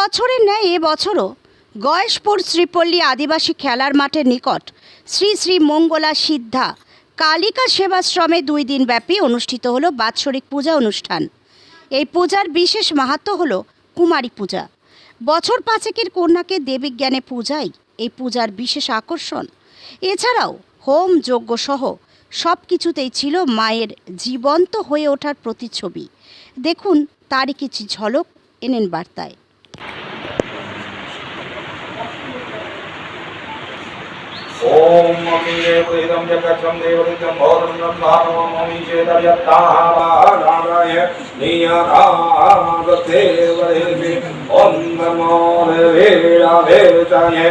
বছরের ন্যায় এ বছরও গয়েশপুর শ্রীপল্লী আদিবাসী খেলার মাঠের নিকট শ্রী শ্রী মঙ্গলা সিদ্ধা কালিকা সেবাশ্রমে দুই দিন ব্যাপী অনুষ্ঠিত হলো বাৎসরিক পূজা অনুষ্ঠান। এই পূজার বিশেষ মাহাত্ম হলো কুমারী পূজা। বছর পাঁচেকের কন্যাকে দেবীজ্ঞানে পূজাই এই পূজার বিশেষ আকর্ষণ। এছাড়াও হোম যজ্ঞ সহ সব কিছুতেই ছিল মায়ের জীবন্ত হয়ে ওঠার প্রতিচ্ছবি। দেখুন তারই কিছু ঝলক, এনেন বার্তায়। ओम अमीरेदम यकचम देवरितम भौरन्नम भावममि चेतयत्ताहाराय नियरामदतेवरेहि ओम नमो वेळा वेचाये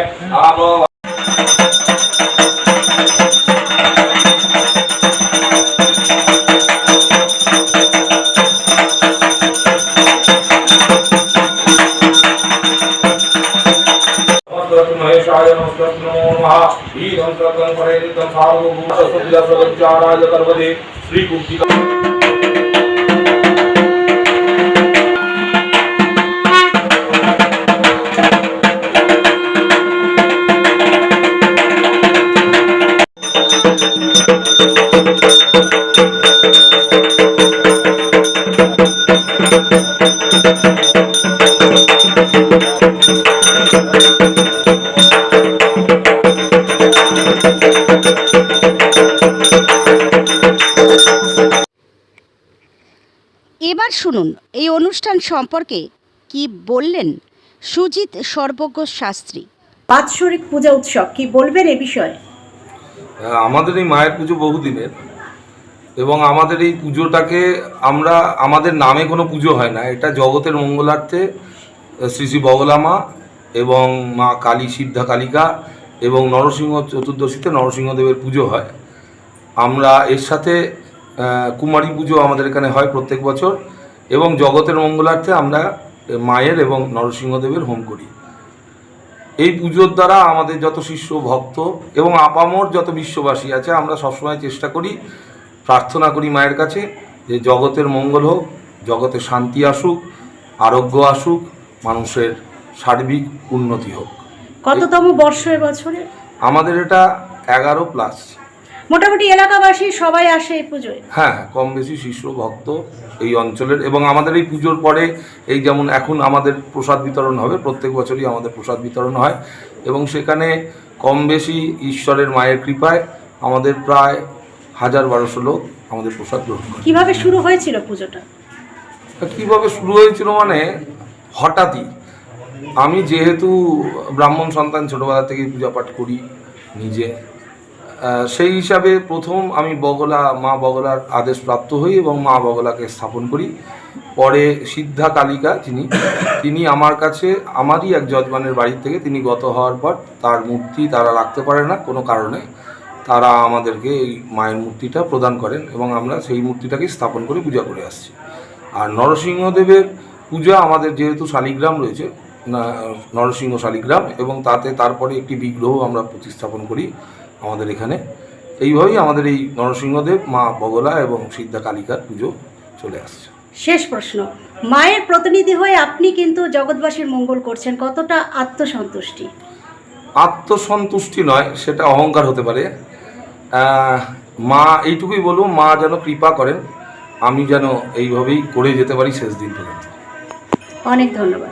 महेशाय नमस्तस्म नमो नमः। ईदं सकं परेदं सार्वभूतसुदिलसगं चाराय सर्वदे श्रीगुप्तिका এবার শুনুন এই অনুষ্ঠান সম্পর্কে কি বললেন সুজিত সর্বজ্ঞ শাস্ত্রী বাৎসরিক পূজা উৎসব কি বলবেন এ বিষয়ে? আমাদের এই মায়ের পুজো বহুদিনের এবং আমাদের এই পুজোটাকে আমরা আমাদের নামে কোনো পুজো হয় না। এটা জগতের মঙ্গলার্থে শ্রী শ্রী বগলামা এবং মা কালী সিদ্ধা কালিকা এবং নরসিংহ চতুর্দশীতে নরসিংহদেবের পুজো হয়। আমরা এর সাথে কুমারী পুজো আমাদের এখানে হয় প্রত্যেক বছর। এবং জগতের মঙ্গলার্থে আমরা মায়ের এবং নরসিংহদেবের হোম করি। এই পুজোর দ্বারা আমাদের যত শিষ্য ভক্ত এবং আপামর যত বিশ্ববাসী আছে আমরা সবসময় চেষ্টা করি প্রার্থনা করি মায়ের কাছে যে জগতের মঙ্গল হোক জগতে শান্তি আসুক আরোগ্য আসুক মানুষের সার্বিক উন্নতি হোক। কততম বর্ষ এ বছরে? আমাদের এটা এগারো প্লাস মোটামুটি এলাকাবাসী সবাই আসে এই পুজোয়। হ্যাঁ হ্যাঁ, কম বেশি শিষ্য ভক্ত এই অঞ্চলের। এবং আমাদের এই পুজোর পরে এই যেমন এখন আমাদের প্রসাদ বিতরণ হবে প্রত্যেক বছরই আমাদের প্রসাদ বিতরণ হয়। এবং সেখানে কম বেশি ঈশ্বরের মায়ের কৃপায় আমাদের প্রায় হাজার বারোশো লোক আমাদের প্রসাদ গ্রহণ করে। কীভাবে শুরু হয়েছিল পুজোটা? কীভাবে শুরু হয়েছিল মানে হঠাৎই। আমি যেহেতু ব্রাহ্মণ সন্তান ছোটোবেলা থেকেই পূজা পাঠ করি নিজে। সেই হিসাবে প্রথম আমি বগলা, মা বগলার আদেশ প্রাপ্ত হই এবং মা বগলাকে স্থাপন করি। পরে সিদ্ধা কালিকা যিনি, তিনি আমার কাছে, আমারই এক যজমানের বাড়ি থেকে তিনি গত হওয়ার পর তার মূর্তি তারা রাখতে পারে না কোনো কারণে। তারা আমাদেরকে এই মায়ের মূর্তিটা প্রদান করেন এবং আমরা সেই মূর্তিটাকে স্থাপন করে পূজা করে আসছি। আর নরসিংহদেবের পূজা আমাদের যেহেতু শালিগ্রাম রয়েছে নরসিংহ শালিগ্রাম এবং তাতে তারপরে একটি বিগ্রহ আমরা প্রতিস্থাপন করি। আমাদের এখানে। এইভাবেই আমাদের এই নরসিংহদেব মা বগলা এবং সিদ্ধা কালিকার পুজো চলে আসছে। শেষ প্রশ্ন মায়ের প্রতিনিধি হয়ে আপনি কিন্তু জগৎবাসীর মঙ্গল করছেন কতটা আত্মসন্তুষ্টি? আত্মসন্তুষ্টি নয় সেটা অহংকার হতে পারে। মা এইটুকুই বলব মা যেন কৃপা করেন আমি যেন এইভাবেই করে যেতে পারি শেষ দিন পর্যন্ত। অনেক ধন্যবাদ।